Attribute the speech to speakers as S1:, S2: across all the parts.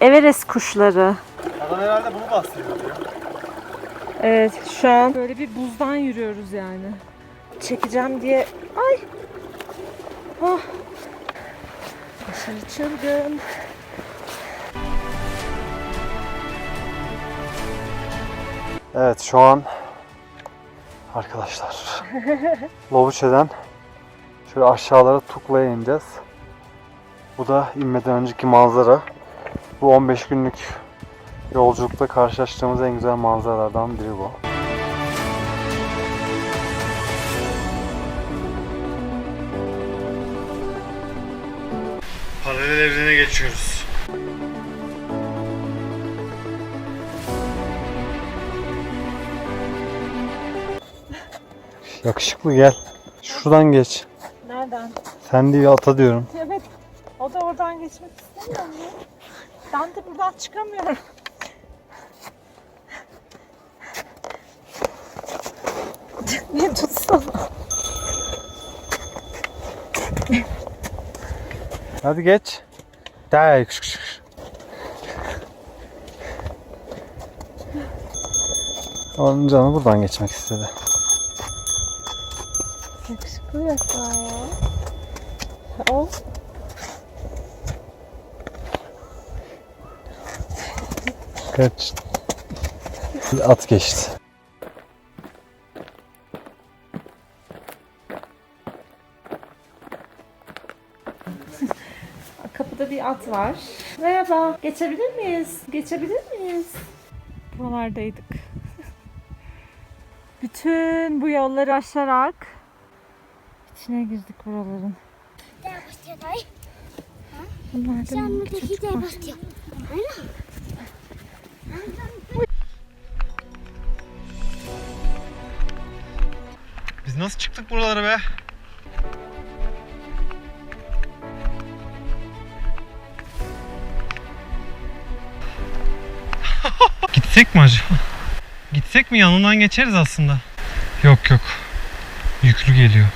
S1: Everest kuşları.
S2: Adam herhalde bunu bastırıyor ya.
S1: Evet şu an böyle bir buzdan yürüyoruz yani. Çekeceğim diye. Ay. Oh. Aşırı çılgın.
S2: Evet şu an arkadaşlar Lovuçe'den şöyle aşağılara Tukla'ya ineceğiz. Bu da inmeden önceki manzara. Bu 15 günlük yolculukta karşılaştığımız en güzel manzaralardan biri bu. Paralel evrene geçiyoruz. Yakışıklı gel. Şuradan geç.
S1: Nereden?
S2: Sen değil ata diyorum.
S1: Evet. O da oradan geçmek istemiyor mu? Ben de buradan çıkamıyorum. ne tutsana.
S2: Hadi geç. Day. kış, kış, kış. Onun canı buradan geçmek istedi.
S1: Yakışıklı resmen ya. O.
S2: Evet. At geçti.
S1: Kapıda bir at var. Merhaba. Geçebilir miyiz? Geçebilir miyiz? Buralardaydık. Bütün bu yolları aşarak içine girdik buraların. Bunlar da
S3: küçük.
S2: Aynen. Nasıl çıktık buralara be? Gitsek mi acaba? Gitsek mi yanından geçeriz aslında. Yok yok. Yüklü geliyor.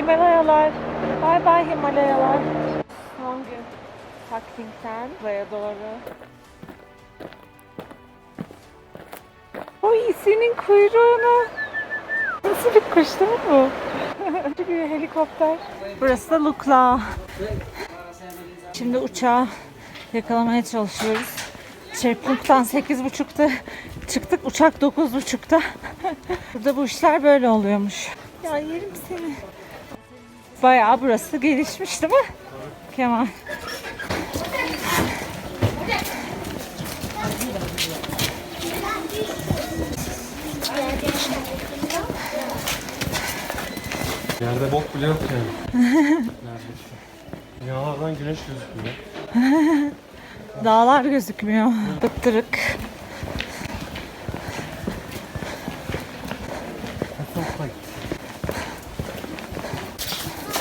S1: Himalayalar. Bay bay Himalayalar. Son gün. Takting'den buraya doğru. Oy senin kuyruğunu. Nasıl bir kuş değil mi bu? Çıkıyor helikopter. Burası da Lukla. Şimdi uçağı yakalamaya çalışıyoruz. Çerpunk'tan 8.30'da çıktık. Uçak 9.30'da. Burada bu işler böyle oluyormuş. Ya yerim seni. Bayağı burası gelişmiş değil mi? Kemal.
S2: Yerde bok bile yok yani. Neredeyse. Dünyalardan güneş gözükmüyor.
S1: Dağlar gözükmüyor. Bıttırık.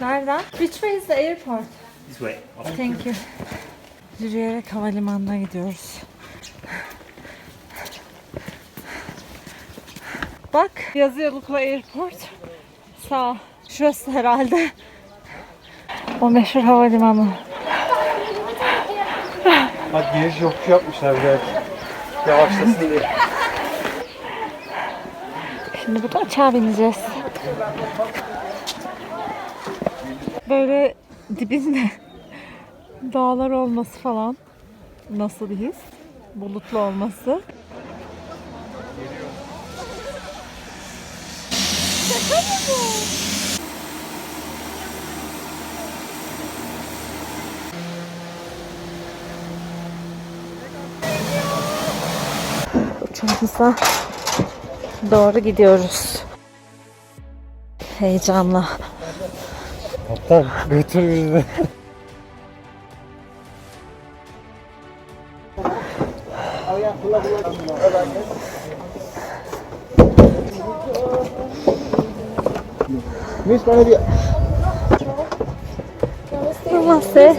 S1: Nereden? Which way is the airport?
S4: This way.
S1: Thank you. Yürüyerek havalimanına gidiyoruz. Bak yazıyor Lukla Airport. Sağ. Şurası herhalde. O meşhur havalimanı.
S2: Bak giriş yokuşu yapmışlar bir de. Yavaşlasın diye.
S1: Şimdi burada uçağa bineceğiz. Böyle dibinde dağlar olması falan nasıl bir his? Bulutlu olması. Şaka mı bu? uçağımıza doğru gidiyoruz. Heyecanla.
S2: Kaptan götür bizi.
S1: Namaste.